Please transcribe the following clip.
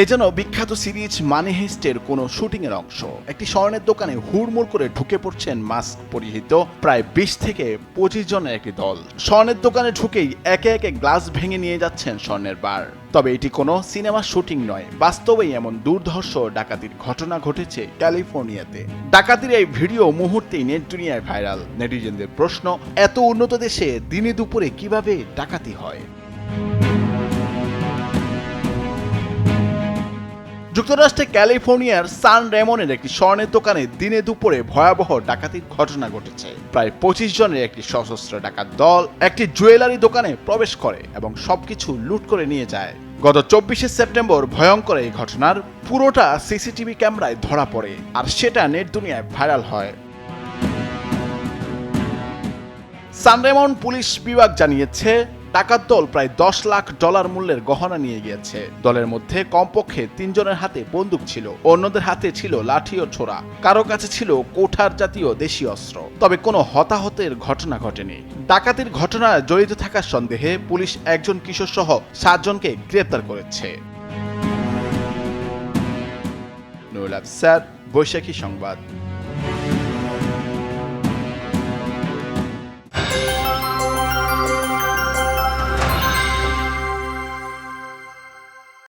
এ যেন বিখ্যাত সিরিজ মানি হেস্টের কোনো শুটিং এর অংশ। একটি স্বর্ণের দোকানে হুড়মুড় করে ঢুকে পড়ছেন মাস্ক পরিহিত প্রায় বিশ থেকে পঁচিশ জনের একটি দল। স্বর্ণের দোকানে ঢুকেই একে একে গ্লাস ভেঙে নিয়ে যাচ্ছেন স্বর্ণের বার। তবে এটি কোনো সিনেমা শুটিং নয়, বাস্তবেই এমন দুর্ধর্ষ ডাকাতির ঘটনা ঘটেছে ক্যালিফোর্নিয়াতে। ডাকাতির এই ভিডিও মুহূর্তেই নেট দুনিয়ায় ভাইরাল। নেটিজেনদের প্রশ্ন, এত উন্নত দেশে দিনে দুপুরে কীভাবে ডাকাতি হয়? যুক্তরাষ্ট্রে ক্যালিফোর্নিয়ার সান রেমনের একটি স্বর্ণের দোকানে দিনে দুপুরে ভয়াবহ ডাকাতির ঘটনা ঘটেছে। প্রায় পঁচিশ জনের একটি সশস্ত্র ডাকাত দল একটি জুয়েলারি দোকানে প্রবেশ করে এবং সবকিছু লুট করে নিয়ে যায়। গত চব্বিশে সেপ্টেম্বর ভয়ঙ্কর এই ঘটনার পুরোটা সিসিটিভি ক্যামেরায় ধরা পড়ে আর সেটা নেট দুনিয়ায় ভাইরাল হয়। সানরেমন পুলিশ বিভাগ জানিয়েছে ডাকাত দল প্রায় দশ লাখ ডলার মূল্যের গহনা নিয়ে গিয়েছে। দলের মধ্যে কমপক্ষে তিনজনের হাতে বন্দুক ছিল, অন্যদের হাতে ছিল লাঠি ও ছোড়া। কারও কাছে ছিল কোঠার জাতীয় দেশি অস্ত্র। তবে কোনো হতাহতের ঘটনা ঘটেনি। ডাকাতির ঘটনায় জড়িত থাকার সন্দেহে পুলিশ একজন কিশোর সহ সাতজনকে গ্রেপ্তার করেছে। বৈশাখী সংবাদ।